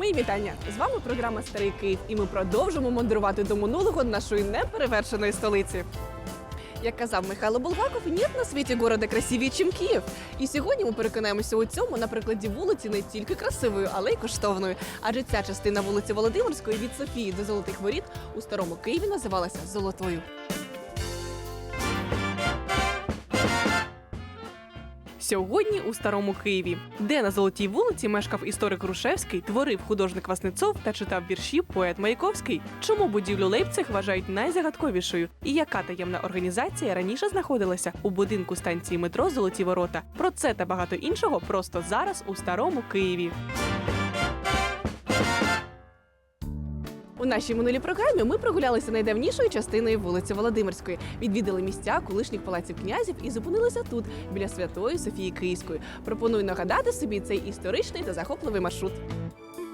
Мої вітання! З вами програма Старий Київ, і ми продовжимо мандрувати до минулого нашої неперевершеної столиці. Як казав Михайло Булгаков, нет на світі города красиві, чим Київ. І сьогодні ми переконаємося у цьому на прикладі вулиці не тільки красивої, але й коштовної. Адже ця частина вулиці Володимирської від Софії до Золотих Воріт у старому Києві називалася Золотою. Сьогодні у старому Києві, де на золотій вулиці мешкав історик Рушевський, творив художник Васнецов та читав вірші поет Маяковський. Чому будівлю Лейпциг вважають найзагадковішою? І яка таємна організація раніше знаходилася у будинку станції метро Золоті Ворота? Про це та багато іншого просто зараз у старому Києві. У нашій минулій програмі ми прогулялися найдавнішою частиною вулиці Володимирської, відвідали місця колишніх палаців князів і зупинилися тут, біля святої Софії Київської. Пропоную нагадати собі цей історичний та захопливий маршрут.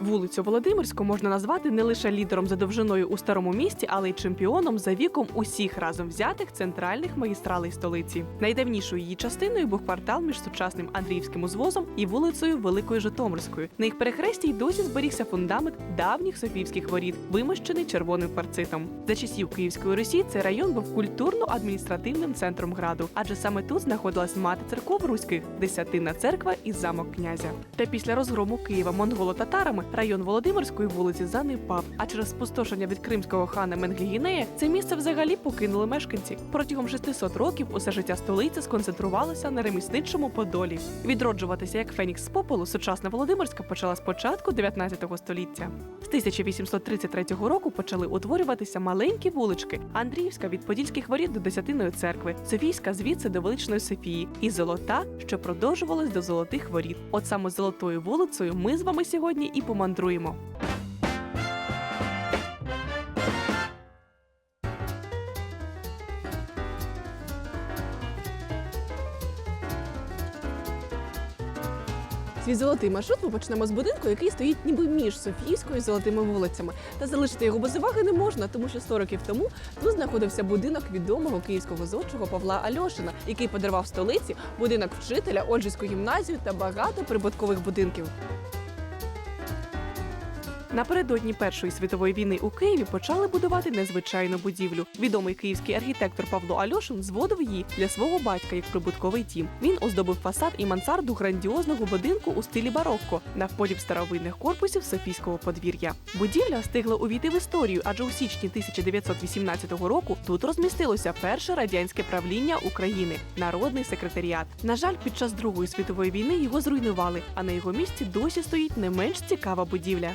Вулицю Володимирську можна назвати не лише лідером за довжиною у старому місті, але й чемпіоном за віком усіх разом взятих центральних магістралей столиці. Найдавнішою її частиною був квартал між сучасним Андріївським узвозом і вулицею Великою Житомирською. На їх перехресті й досі зберігся фундамент давніх Софіївських воріт, вимощений червоним кварцитом. За часів Київської Русі цей район був культурно-адміністративним центром граду, адже саме тут знаходилась мати церков руських, десятинна церква і замок князя. Та після розгрому Києва монголо-татарами район Володимирської вулиці занепав. А через спустошення від кримського хана Менглігінея це місце взагалі покинули мешканці. Протягом 600 років усе життя столиці сконцентрувалося на ремісничому подолі. Відроджуватися як фенікс з попелу, сучасна Володимирська почала з початку 19 століття. З 1833 року почали утворюватися маленькі вулички: Андріївська від Подільських воріт до Десятиної церкви, Софійська звідси до величної Софії, і золота, що продовжувалась до золотих воріт. От саме золотою вулицею ми з вами сьогодні і помандруємо. Свій золотий маршрут ми почнемо з будинку, який стоїть ніби між Софійською і золотими вулицями. Та залишити його без уваги не можна, тому що 100 років тому тут знаходився будинок відомого київського зодчого Павла Альошина, який подарував столиці будинок вчителя, Оджицьку гімназію та багато прибуткових будинків. Напередодні Першої світової війни у Києві почали будувати незвичайну будівлю. Відомий київський архітектор Павло Альошин зводив її для свого батька як прибутковий дім. Він оздобив фасад і мансарду грандіозного будинку у стилі барокко навподіб старовинних корпусів Софійського подвір'я. Будівля встигла увійти в історію, адже у січні 1918 року тут розмістилося перше радянське правління України народний секретаріат. На жаль, під час Другої світової війни його зруйнували, а на його місці досі стоїть не менш цікава будівля.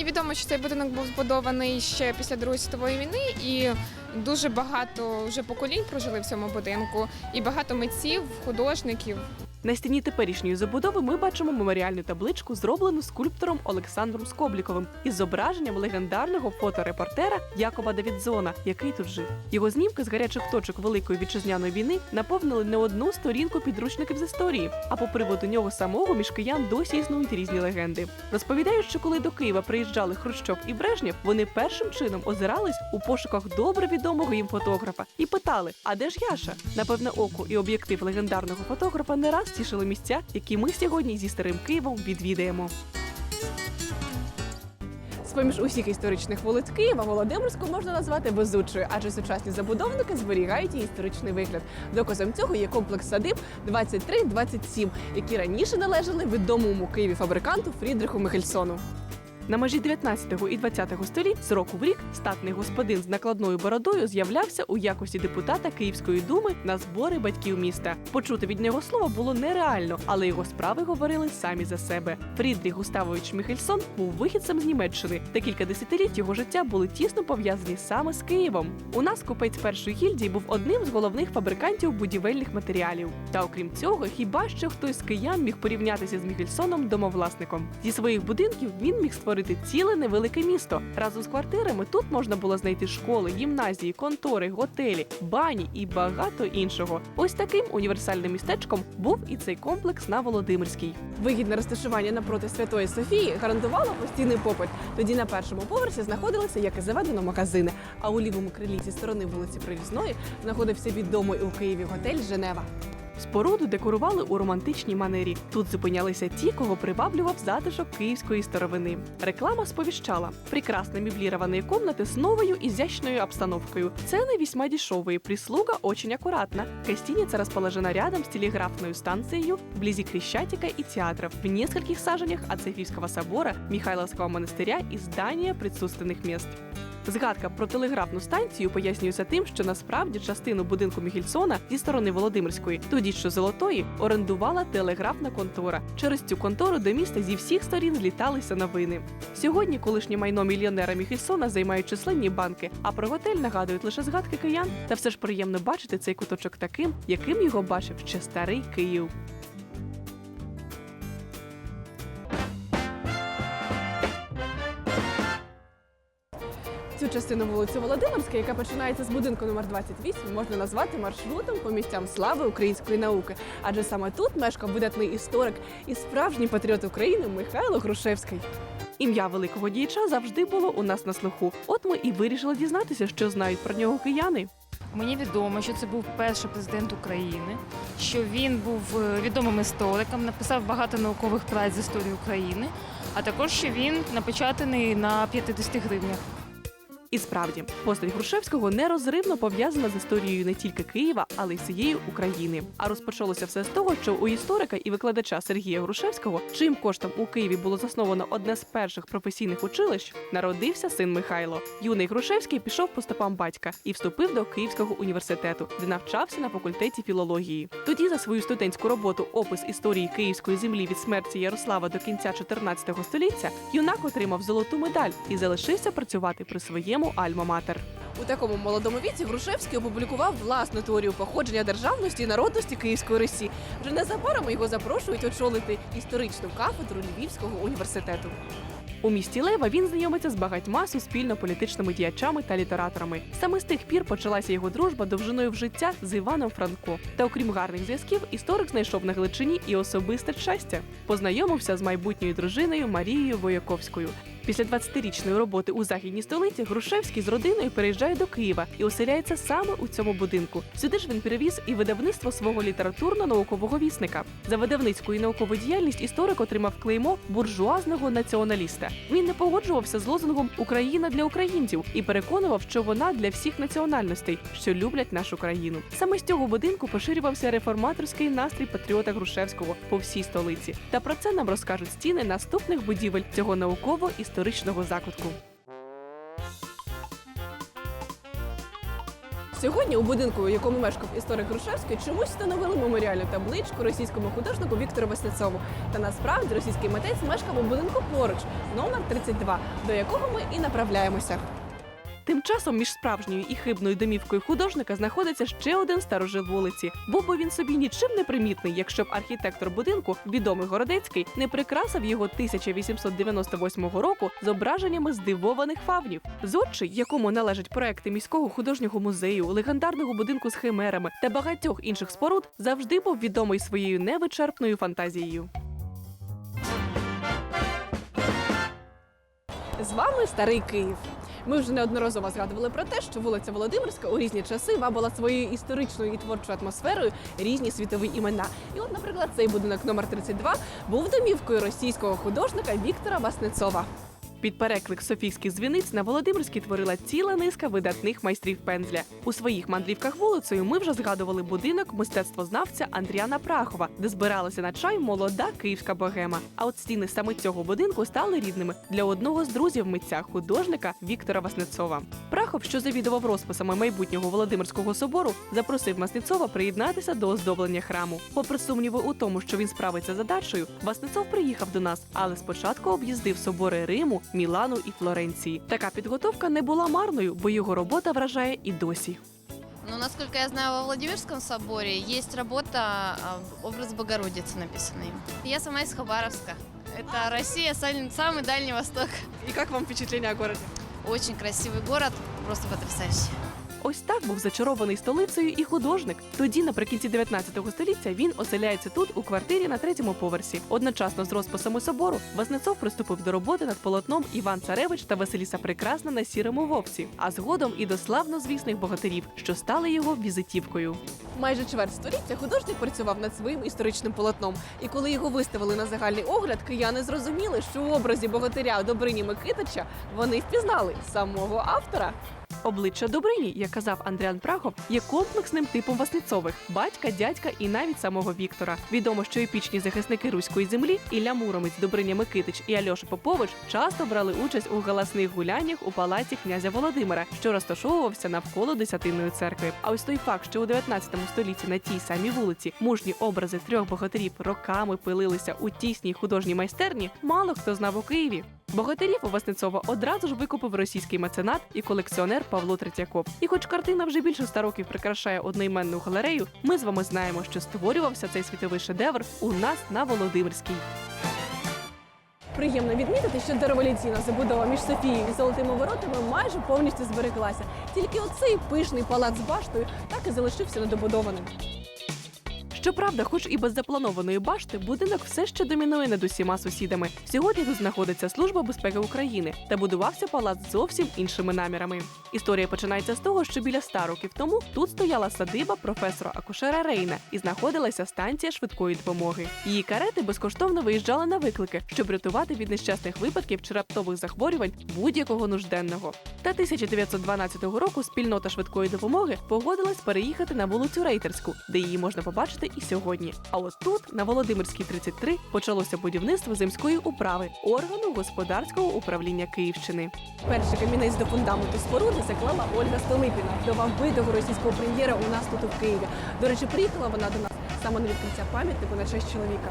Мені відомо, що цей будинок був збудований ще після Другої світової війни, і дуже багато вже поколінь прожили в цьому будинку, і багато митців, художників. На стіні теперішньої забудови ми бачимо меморіальну табличку, зроблену скульптором Олександром Скобліковим із зображенням легендарного фоторепортера Якова Давідзона, який тут жив. Його знімки з гарячих точок Великої вітчизняної війни наповнили не одну сторінку підручників з історії. А по приводу нього самого між киян досі існують різні легенди. Розповідають, що коли до Києва приїжджали Хрущов і Брежнєв, вони першим чином озирались у пошуках добре відомого їм фотографа і питали: А де ж Яша? Напевне, око і об'єктив легендарного фотографа не раз тішили місця, які ми сьогодні зі старим Києвом відвідаємо. З-поміж усіх історичних вулиць Києва Володимирську можна назвати везучою, адже сучасні забудовники зберігають її історичний вигляд. Доказом цього є комплекс садиб 23-27, які раніше належали відомому Києві фабриканту Фрідриху Михельсону. На межі 19-го і 20-го століть з року в рік статний господин з накладною бородою з'являвся у якості депутата Київської думи на збори батьків міста. Почути від нього слова було нереально, але його справи говорили самі за себе. Фрідріх Густавович Міхельсон був вихідцем з Німеччини, та кілька десятиліть його життя були тісно пов'язані саме з Києвом. У нас купець першої гільдії був одним з головних фабрикантів будівельних матеріалів. Та окрім цього, хіба що хтось з киян міг порівнятися з Міхельсоном домовласником. Зі своїх будинків він міг створити ціле невелике місто. Разом з квартирами тут можна було знайти школи, гімназії, контори, готелі, бані і багато іншого. Ось таким універсальним містечком був і цей комплекс на Володимирській. Вигідне розташування напроти Святої Софії гарантувало постійний попит. Тоді на першому поверсі знаходилися, як і заведено, магазини. А у лівому крилі зі сторони вулиці Привізної знаходився відомий у Києві готель Женева. Споруду декорували у романтичній манері. Тут зупинялися ті, кого приваблював затишок київської старовини. Реклама сповіщала прекрасно меблированные комнаты с новою изящной обстановкой. Цены весьма дешевые, прислуга очень аккуратна. Гостиница расположена рядом с телеграфной станцией вблизи Крещатика и театров, в нескольких саженях от Софийского собора, Михайловского монастыря и здания присутственных мест. Згадка про телеграфну станцію пояснюється тим, що насправді частину будинку Міхельсона зі сторони Володимирської, тоді що золотої, орендувала телеграфна контора. Через цю контору до міста зі всіх сторін зліталися новини. Сьогодні колишнє майно мільйонера Міхельсона займають численні банки, а про готель нагадують лише згадки киян. Та все ж приємно бачити цей куточок таким, яким його бачив ще старий Київ. Частину вулиці Володимирська, яка починається з будинку номер 28, можна назвати маршрутом по місцям слави української науки. Адже саме тут мешкав видатний історик і справжній патріот України Михайло Грушевський. Ім'я великого діяча завжди було у нас на слуху. От ми і вирішили дізнатися, що знають про нього кияни. Мені відомо, що це був перший президент України, що він був е, відомим істориком, написав багато наукових праць з історії України, а також що він напечатаний на 50 гривнях. І справді, постать Грушевського нерозривно пов'язана з історією не тільки Києва, але й всієї України. А розпочалося все з того, що у історика і викладача Сергія Грушевського, чиїм коштом у Києві було засновано одне з перших професійних училищ, народився син Михайло. Юний Грушевський пішов по стопам батька і вступив до Київського університету, де навчався на факультеті філології. Тоді за свою студентську роботу опис історії київської землі від смерті Ярослава до кінця 14 століття юнак отримав золоту медаль і залишився працювати при своєму альма-матер. У такому молодому віці Грушевський опублікував власну теорію походження державності і народності Київської Русі. Вже незабаром його запрошують очолити історичну кафедру Львівського університету. У місті Лева він знайомиться з багатьма суспільно-політичними діячами та літераторами. Саме з тих пір почалася його дружба довжиною в життя з Іваном Франко. Та окрім гарних зв'язків, історик знайшов на Галичині і особисте щастя. Познайомився з майбутньою дружиною Марією Вояковською. Після 20-річної роботи у західній столиці Грушевський з родиною переїжджає до Києва і оселяється саме у цьому будинку. Сюди ж він перевіз і видавництво свого літературно-наукового вісника. За видавницьку і наукову діяльність історик отримав клеймо буржуазного націоналіста. Він не погоджувався з лозунгом Україна для українців і переконував, що вона для всіх національностей, що люблять нашу країну. Саме з цього будинку поширювався реформаторський настрій патріота Грушевського по всій столиці. Та про це нам розкажуть стіни наступних будівель цього науково-історичного закутку. Сьогодні у будинку, у якому мешкав історик Грушевський, чомусь встановили меморіальну табличку російському художнику Віктору Васнецову. Та насправді російський митець мешкав у будинку поруч, номер 32, до якого ми і направляємося. Тим часом між справжньою і хибною домівкою художника знаходиться ще один старожил вулиці. Був би він собі нічим не примітний, якщо б архітектор будинку, відомий Городецький, не прикрасив його 1898 року зображеннями здивованих фавнів. Зодчий, якому належать проекти міського художнього музею, легендарного будинку з химерами та багатьох інших споруд, завжди був відомий своєю невичерпною фантазією. З вами старий Київ. Ми вже неодноразово згадували про те, що вулиця Володимирська у різні часи вабила своєю історичною і творчою атмосферою різні світові імена. І от, наприклад, цей будинок номер 32 був домівкою російського художника Віктора Васнецова. Під переклик Софійських дзвіниць на Володимирській творила ціла низка видатних майстрів пензля. У своїх мандрівках вулицею ми вже згадували будинок мистецтвознавця Андріана Прахова, де збиралася на чай молода київська богема. А от стіни саме цього будинку стали рідними для одного з друзів митця, художника Віктора Васнецова. Прахов, що завідував розписами майбутнього Володимирського собору, запросив Маснецова приєднатися до оздоблення храму. Попри сумніви у тому, що він справиться задачею, Васнецов приїхав до нас, але спочатку об'їздив собори Риму, Мілану і Флоренції. Така підготовка не була марною, бо його робота вражає і досі. Ну, насколько я знаю, во Владимирском соборе есть работа, а, образ Богородицы написанный. Я сама из Хабаровска. Это Россия, сам- самый Дальний Восток. І як вам впечатлення о городі? Очень красивый город, просто потрясающий. Ось так був зачарований столицею і художник. Тоді, наприкінці 19 століття, він оселяється тут у квартирі на третьому поверсі. Одночасно з розписами собору Вознецов приступив до роботи над полотном Іван Царевич та Василіса Прекрасна на сірому вовці, а згодом і до славнозвісних богатирів, що стали його візитівкою. Майже чверть століття художник працював над своїм історичним полотном. І коли його виставили на загальний огляд, кияни зрозуміли, що в образі богатиря Добрині Микитича вони впізнали самого автора. Обличчя Добрині, як казав Андріан Прахов, є комплексним типом Васнецових – батька, дядька і навіть самого Віктора. Відомо, що епічні захисники руської землі Ілля Муромець, Добриня Микитич і Альоша Попович часто брали участь у галасних гуляннях у палаці князя Володимира, що розташовувався навколо Десятинної церкви. А ось той факт, що у 19 столітті на тій самій вулиці мужні образи трьох богатирів роками пилилися у тісній художній майстерні, мало хто знав у Києві. Богатирів у Васнецова одразу ж викупив російський меценат і колекціонер Павло Третьяков. І хоч картина вже більше ста років прикрашає одноіменну галерею, ми з вами знаємо, що створювався цей світовий шедевр у нас на Володимирській. Приємно відмітити, що дореволюційна забудова між Софією і Золотими воротами майже повністю збереглася. Тільки оцей пишний палац з баштою так і залишився недобудованим. Щоправда, хоч і без запланованої башти, будинок все ще домінує над усіма сусідами. Сьогодні тут знаходиться служба безпеки України та будувався палац зовсім іншими намірами. Історія починається з того, що біля ста років тому тут стояла садиба професора акушера Рейна і знаходилася станція швидкої допомоги. Її карети безкоштовно виїжджали на виклики, щоб рятувати від нещасних випадків чи раптових захворювань будь-якого нужденного. Та 1912 року спільнота швидкої допомоги погодилась переїхати на вулицю Рейтерську, де її можна побачити і сьогодні. А от тут, на Володимирській 33, почалося будівництво земської управи органу господарського управління Київщини. Перший камінець до фундаменту споруди заклала Ольга Столипіна, вдова вбитого російського прем'єра у нас тут у Києві. До речі, приїхала вона до нас саме на відкриття пам'ятнику на честь чоловіка.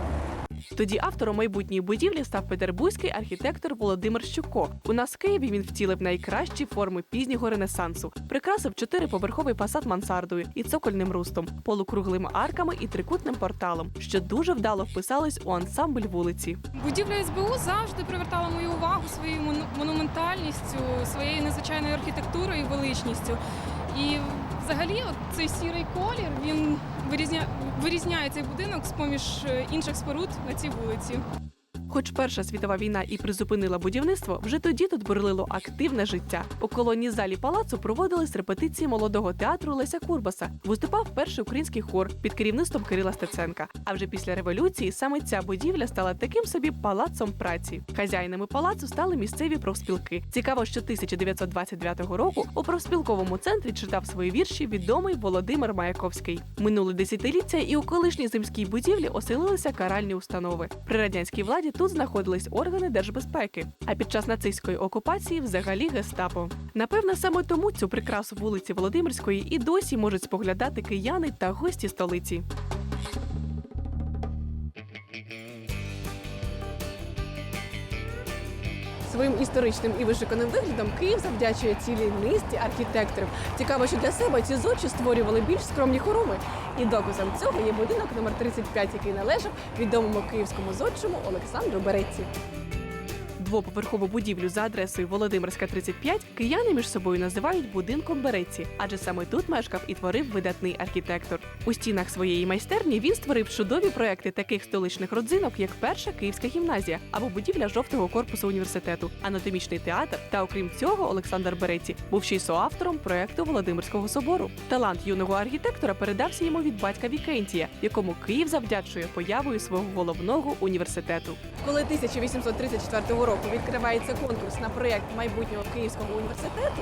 Тоді автором майбутньої будівлі став петербурзький архітектор Володимир Щуко. У нас в Києві він втілив найкращі форми пізнього ренесансу, прикрасив чотириповерховий фасад мансардою і цокольним рустом, полукруглими арками і трикутним порталом, що дуже вдало вписались у ансамбль вулиці. Будівля СБУ завжди привертала мою увагу своєю мону- монументальністю, своєю незвичайною архітектурою і величністю. І взагалі, от цей сірий колір він вирізня... вирізняє цей будинок з поміж е, інших споруд на цій вулиці. Хоч Перша світова війна і призупинила будівництво, вже тоді тут бурлило активне життя. У колонній залі палацу проводились репетиції молодого театру Леся Курбаса. Виступав перший український хор під керівництвом Кирила Стеценка. А вже після революції саме ця будівля стала таким собі палацом праці. Хазяїнами палацу стали місцеві профспілки. Цікаво, що 1929 року у профспілковому центрі читав свої вірші відомий Володимир Маяковський. Минуле десятиліття і у колишній земській будівлі оселилися каральні установи. При радянській владі тут знаходились органи держбезпеки, а під час нацистської окупації взагалі гестапо. Напевно, саме тому цю прикрасу вулиці Володимирської і досі можуть споглядати кияни та гості столиці. Своїм історичним і вишиканим виглядом Київ завдячує цілій низці архітекторів. Цікаво, що для себе ці зочі створювали більш скромні хороми. І доказом цього є будинок номер 35, який належав відомому київському зодчому Олександру Береці. Двоповерхову будівлю за адресою Володимирська 35 кияни між собою називають будинком Береці, адже саме тут мешкав і творив видатний архітектор. У стінах своєї майстерні він створив чудові проекти таких столичних родзинок, як перша київська гімназія або будівля жовтого корпусу університету, анатомічний театр. Та окрім цього, Олександр Береці був ще й соавтором проекту Володимирського собору. Талант юного архітектора передався йому від батька Вікентія, якому Київ завдячує появою свого головного університету. Коли 1834 року відкривається конкурс на проєкт майбутнього Київського університету,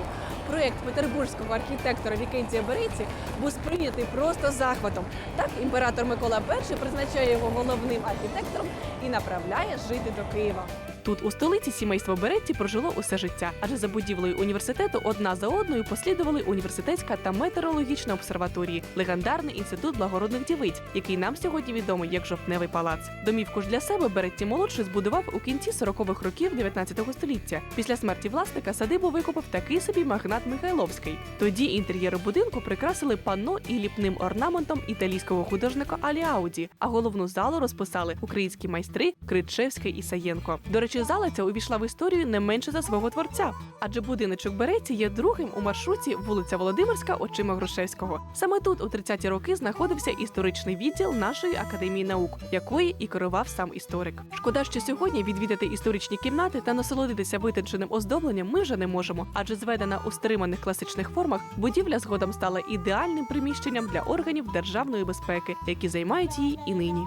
проєкт петербурзького архітектора Вікентія Береці був сприйнятий просто захватом. Так імператор Микола І призначає його головним архітектором і направляє жити до Києва. Тут у столиці сімейство Беретті прожило усе життя, адже за будівлею університету одна за одною послідували університетська та метеорологічна обсерваторії, легендарний інститут благородних дівиць, який нам сьогодні відомий як жовтневий палац. Домівку ж для себе Беретті молодший збудував у кінці 40-х років 19 століття. Після смерті власника садибу викупив такий собі магнат Михайловський. Тоді інтер'єри будинку прикрасили панно і ліпним орнаментом італійського художника Алі Ауді, а головну залу розписали українські майстри Кричевський і Саєнко. До речі, речі, зала ця увійшла в історію не менше за свого творця, адже будиночок Береці є другим у маршруті вулиця Володимирська очима Грушевського. Саме тут у 30-ті роки знаходився історичний відділ нашої академії наук, якої і керував сам історик. Шкода, що сьогодні відвідати історичні кімнати та насолодитися витонченим оздобленням ми вже не можемо, адже зведена у стриманих класичних формах, будівля згодом стала ідеальним приміщенням для органів державної безпеки, які займають її і нині.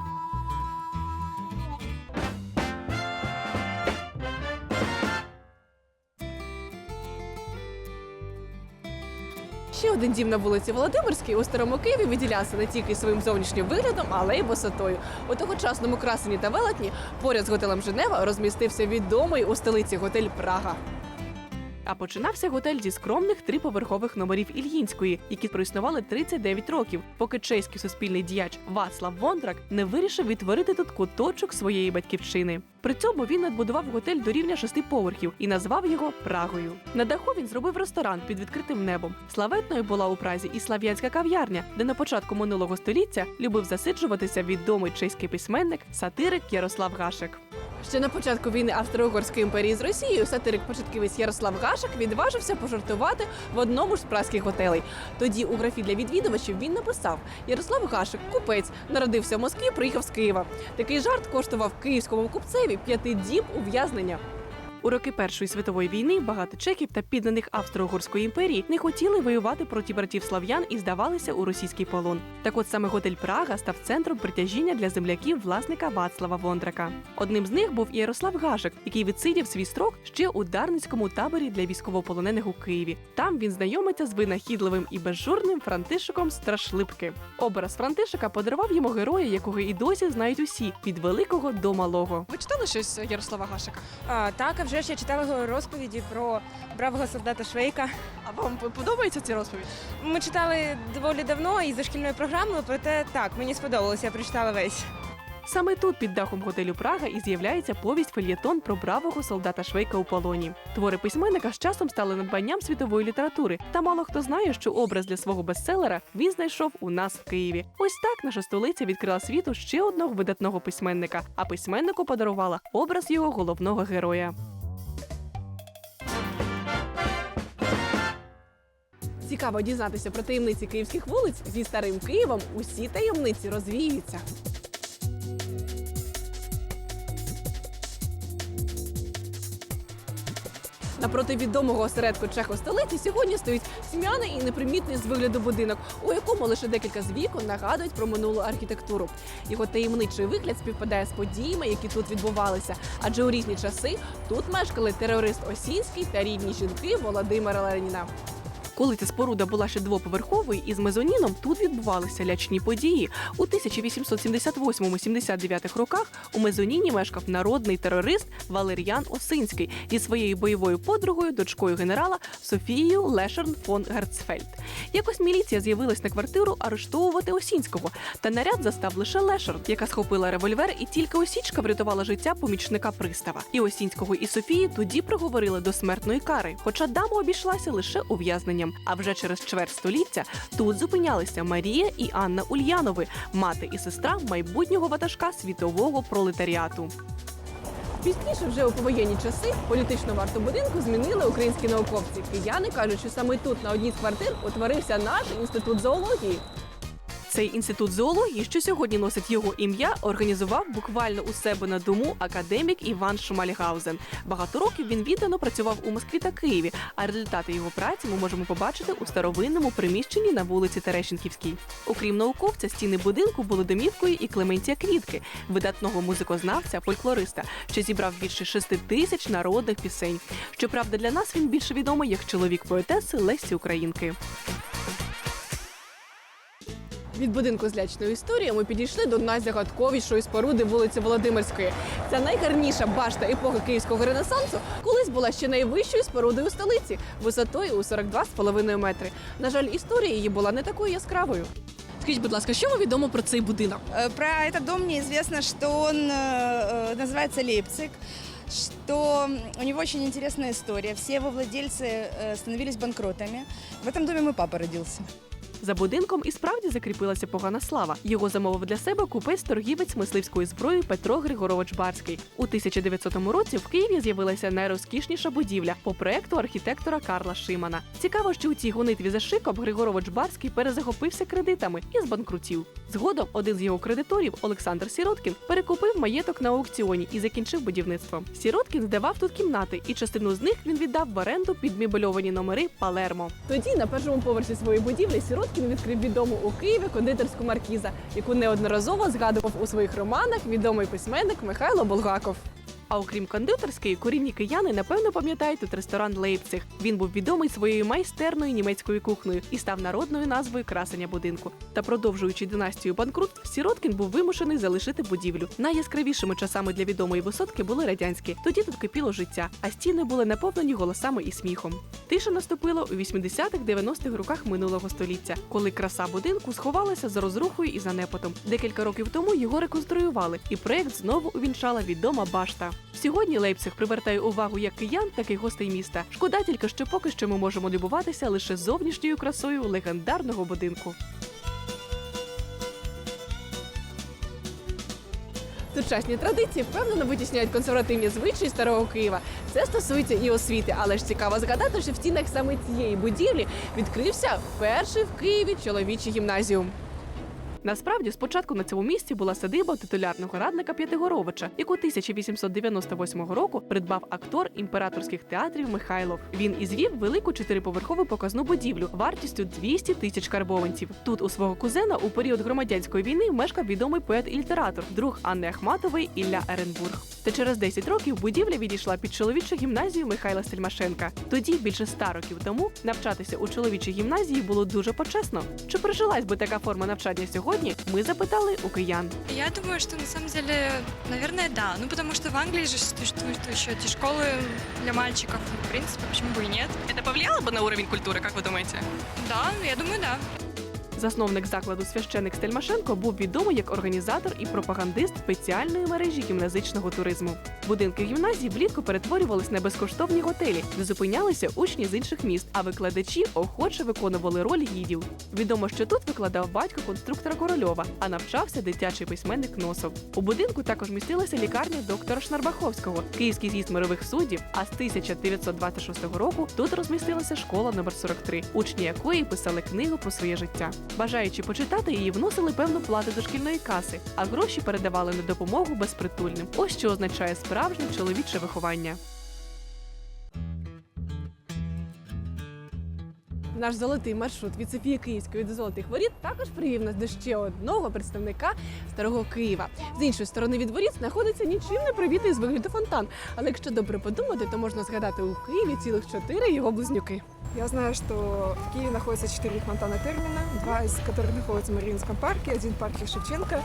Ще один дім на вулиці Володимирській у старому Києві виділявся не тільки своїм зовнішнім виглядом, але й висотою. У тогочасному красені та велетні поряд з готелем Женева розмістився відомий у столиці готель Прага. А починався готель зі скромних триповерхових номерів Ільїнської, які проіснували 39 років, поки чеський суспільний діяч Вацлав Вондрак не вирішив відтворити тут куточок своєї батьківщини. При цьому він надбудував готель до рівня шести поверхів і назвав його Прагою. На даху він зробив ресторан під відкритим небом. Славетною була у Празі і слав'янська кав'ярня, де на початку минулого століття любив засиджуватися відомий чеський письменник, сатирик Ярослав Гашек. Ще на початку війни Австро-Угорської імперії з Росією сатирик початківець Ярослав Гашек відважився пожартувати в одному з празьких готелей. Тоді у графі для відвідувачів він написав: Ярослав Гашек, купець, народився в Москві, приїхав з Києва. Такий жарт коштував київському купцеві п'яти діб ув'язнення. У роки Першої світової війни багато чехів та підданих Австро-Угорської імперії не хотіли воювати проти братів слав'ян і здавалися у російський полон. Так от саме готель Прага став центром притяжіння для земляків власника Вацлава Вондрака. Одним з них був і Ярослав Гашек, який відсидів свій строк ще у Дарницькому таборі для військовополонених у Києві. Там він знайомиться з винахідливим і безжурним Франтишиком Страшлипки. Образ Франтишика подарував йому героя, якого і досі знають усі від великого до малого. Ви читали щось Ярослава Гашика? А, так, а вже ж я читала його розповіді про бравого солдата Швейка. А вам подобається ці розповідь? Ми читали доволі давно і за шкільною програмою, проте так, мені сподобалося, я прочитала весь. Саме тут, під дахом готелю Прага, і з'являється повість фельєтон про бравого солдата Швейка у полоні. Твори письменника з часом стали надбанням світової літератури, та мало хто знає, що образ для свого бестселера він знайшов у нас в Києві. Ось так наша столиця відкрила світу ще одного видатного письменника, а письменнику подарувала образ його головного героя. Цікаво дізнатися про таємниці київських вулиць зі старим Києвом. Усі таємниці розвіюються. Напроти відомого осередку Чехостолиці сьогодні стоїть смяний і непримітний з вигляду будинок, у якому лише декілька з вікон нагадують про минулу архітектуру. Його таємничий вигляд співпадає з подіями, які тут відбувалися. Адже у різні часи тут мешкали терорист Осінський та рідні жінки Володимира Леніна. Коли ця споруда була ще двоповерховою із мезоніном, тут відбувалися лячні події. У 1878-79 роках у мезоніні мешкав народний терорист Валеріан Осинський зі своєю бойовою подругою, дочкою генерала Софією Лешерн фон Герцфельд. Якось міліція з'явилась на квартиру арештовувати Осінського, та наряд застав лише Лешерн, яка схопила револьвер, і тільки осічка врятувала життя помічника пристава. І Осінського і Софії тоді приговорили до смертної кари, хоча дама обійшлася лише ув'язненням. А вже через чверть століття тут зупинялися Марія і Анна Ульянови, мати і сестра майбутнього ватажка світового пролетаріату. Пізніше, вже у повоєнні часи, політичну варту будинку змінили українські науковці. Кияни кажуть, що саме тут на одній з квартир утворився наш інститут зоології. Цей інститут зоології, що сьогодні носить його ім'я, організував буквально у себе на дому академік Іван Шумальгаузен. Багато років він віддано працював у Москві та Києві, а результати його праці ми можемо побачити у старовинному приміщенні на вулиці Терещенківській. Окрім науковця, стіни будинку були домівкою і Клементія Квітки, видатного музикознавця, фольклориста, що зібрав більше шести тисяч народних пісень. Щоправда, для нас він більше відомий як чоловік поетеси Лесі Українки. Від будинку з лячною історією ми підійшли до найзагадковішої споруди вулиці Володимирської. Ця найгарніша башта епохи київського ренесансу колись була ще найвищою спорудою у столиці, висотою у 42,5 метри. На жаль, історія її була не такою яскравою. Скажіть, будь ласка, що вам відомо про цей будинок? Э, Про этот дом мне известно, что он э, э, называется Лейпциг, что у него очень интересная история. Все его владельцы э, становились банкротами. В этом доме мой папа родился. За будинком і справді закріпилася погана слава. Його замовив для себе купець торгівець мисливської зброї Петро Григорович Барський. У 1900 році в Києві з'явилася найрозкішніша будівля по проекту архітектора Карла Шимана. Цікаво, що у цій гонитві за шиком Григорович Барський перезахопився кредитами і збанкрутів. Згодом один з його кредиторів, Олександр Сіроткін, перекупив маєток на аукціоні і закінчив будівництво. Сіроткін здавав тут кімнати, і частину з них він віддав в оренду під мебельовані номери Палермо. Тоді на першому поверсі своєї будівлі Сіроткін відкрив відому у Києві кондитерську маркіза, яку неодноразово згадував у своїх романах відомий письменник Михайло Булгаков. А окрім кондитерської, корінні кияни напевно пам'ятають тут ресторан Лейпциг. Він був відомий своєю майстерною німецькою кухнею і став народною назвою красення будинку. Та продовжуючи династію банкрутств, Сіроткін був вимушений залишити будівлю. Найяскравішими часами для відомої висотки були радянські. Тоді тут кипіло життя, а стіни були наповнені голосами і сміхом. Тиша наступила у 80-х-90-х роках минулого століття, коли краса будинку сховалася за розрухою і занепотом. Декілька років тому його реконструювали, і проект знову увінчала відома башта. Сьогодні Лейпциг привертає увагу як киян, так і гостей міста. Шкода тільки, що поки що ми можемо любуватися лише зовнішньою красою легендарного будинку. Сучасні традиції впевнено витісняють консервативні звичаї старого Києва. Це стосується і освіти, але ж цікаво згадати, що в стінах саме цієї будівлі відкрився перший в Києві чоловічий гімназіум. Насправді, спочатку на цьому місці була садиба титулярного радника П'ятигоровича, яку 1898 року придбав актор імператорських театрів Михайлов. Він і звів велику чотириповерхову показну будівлю вартістю 200 тисяч карбованців. Тут у свого кузена у період громадянської війни мешкав відомий поет і літератор, друг Анни Ахматової Ілля Еренбург. Та через 10 років будівля відійшла під чоловічу гімназію Михайла Стельмашенка. Тоді, більше ста років тому, навчатися у чоловічій гімназії було дуже почесно. Чи прижилась би така форма навчання сьогодні? Ми запитали у киян. Я думаю, что на самом деле, наверное, да. Ну, потому что в Англии же существуют еще эти школы для мальчиков. И, в принципе, почему бы и нет? Это повлияло бы на уровень культуры, как вы думаете? Да, я думаю, да. Засновник закладу священик Стельмашенко був відомий як організатор і пропагандист спеціальної мережі гімназичного туризму. Будинки гімназії влітку перетворювались на безкоштовні готелі, де зупинялися учні з інших міст, а викладачі охоче виконували роль гідів. Відомо, що тут викладав батько конструктора Корольова, а навчався дитячий письменник Носов. У будинку також містилася лікарня доктора Шнарбаховського, Київський з'їзд мирових суддів. А з 1926 року тут розмістилася школа номер 43, учні якої писали книгу про своє життя. Бажаючи почитати її, вносили певну плату до шкільної каси, а гроші передавали на допомогу безпритульним. Ось що означає справжнє чоловіче виховання. Наш золотий маршрут від Софії Київської до золотих воріт також привів нас до ще одного представника старого Києва. З іншої сторони від воріт знаходиться нічим не привітний з вигляду фонтан. Але якщо добре подумати, то можна згадати у Києві цілих чотири його близнюки. Я знаю, что в Киеве находится четыре фонтана термина, два из которых находятся в Мариинском парке, один в парке Шевченко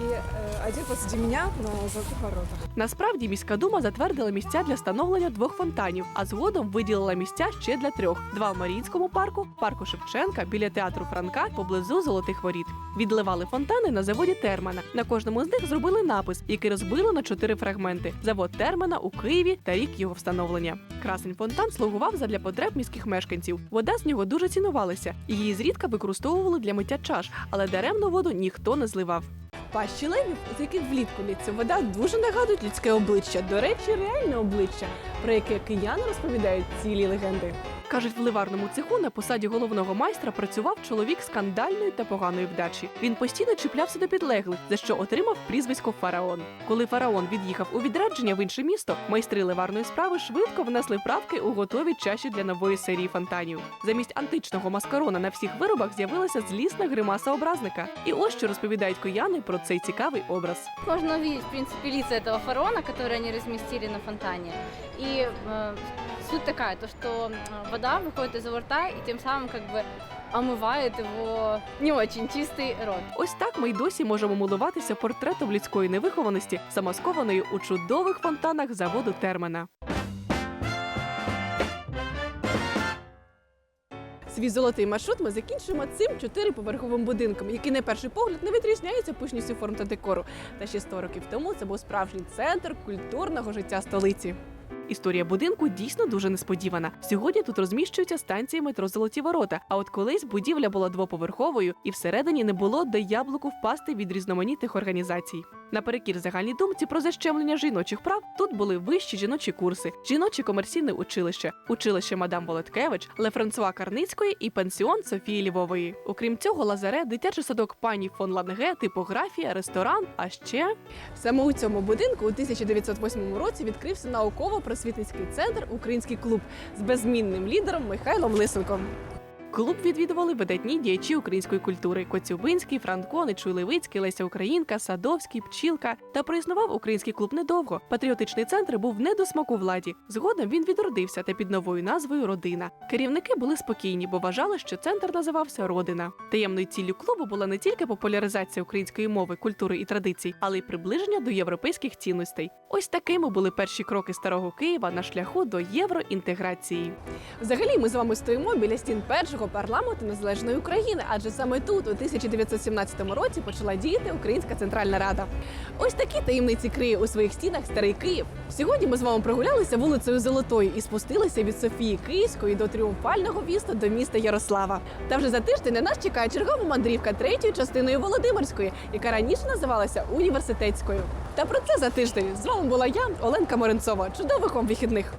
и э, один позади меня на Золотых воротах. Насправді міська дума затвердила місця для встановлення двох фонтанів, а згодом виділила місця ще для трьох: два в Маріїнському парку, парку Шевченка біля театру Франка поблизу золотих воріт. Відливали фонтани на заводі Термана. На кожному з них зробили напис, який розбили на чотири фрагменти: завод Термана у Києві та рік його встановлення. Красень фонтан слугував задля потреб міських мешканців. Вода з нього дуже цінувалася. Її зрідка використовували для миття чаш, але даремну воду ніхто не зливав. Пащі левів, з яких влітку лється вода, дуже нагадують людське обличчя. До речі, реальне обличчя, про яке кияни розповідають цілі легенди. Кажуть, в ливарному цеху на посаді головного майстра працював чоловік скандальної та поганої вдачі. Він постійно чіплявся до підлеглих, за що отримав прізвисько фараон. Коли фараон від'їхав у відрядження в інше місто, майстри ливарної справи швидко внесли правки у готові чаші для нової серії фонтанів. Замість античного маскарона на всіх виробах з'явилася злісна гримаса образника. І ось що розповідають кияни про цей цікавий образ. Можно увидеть, в принципе, лица этого фараона, которые они разместили на фонтане. И э, суть такая, то что э, вода выходит из его рта и тем самым как бы омывает его не очень чистый рот. Ось так ми й досі можемо милуватися портретом людської невихованості, замаскованою у чудових фонтанах заводу Термена. Свій золотий маршрут ми закінчуємо цим чотириповерховим будинком, який на перший погляд не відрізняється пишністю форм та декору. Та ще 100 років тому це був справжній центр культурного життя столиці. Історія будинку дійсно дуже несподівана. Сьогодні тут розміщуються станції метро Золоті Ворота. А от колись будівля була двоповерховою, і всередині не було де яблуку впасти від різноманітних організацій. Наперекір загальній думці про защемлення жіночих прав тут були вищі жіночі курси, жіноче комерційне училище, училище мадам Володкевич, Ле Франсуа Карницької і пансіон Софії Львової. Окрім цього, лазарет, дитячий садок пані фон Ланге, типографія, ресторан. А ще саме у цьому будинку у 1908 році відкрився науково-просвітницький центр Український клуб з беззмінним лідером Михайлом Лисенком. Клуб відвідували видатні діячі української культури: Коцюбинський, Франко, Нечуй Левицький, Леся Українка, Садовський, Пчілка. Та проіснував український клуб недовго. Патріотичний центр був не до смаку владі. Згодом він відродився та під новою назвою Родина. Керівники були спокійні, бо вважали, що центр називався Родина. Таємною ціллю клубу була не тільки популяризація української мови, культури і традицій, але й приближення до європейських цінностей. Ось такими були перші кроки старого Києва на шляху до євроінтеграції. Взагалі, ми з вами стоїмо біля стін першого парламенту незалежної України, адже саме тут, у 1917 році, почала діяти Українська Центральна Рада. Ось такі таємниці криє у своїх стінах старий Київ. Сьогодні ми з вами прогулялися вулицею Золотою і спустилися від Софії Київської до тріумфального вісту до міста Ярослава. Та вже за тиждень на нас чекає чергова мандрівка третьою частиною Володимирської, яка раніше називалася університетською. Та про це за тиждень з вами була я, Оленка Моренцова. Чудових вам вихідних!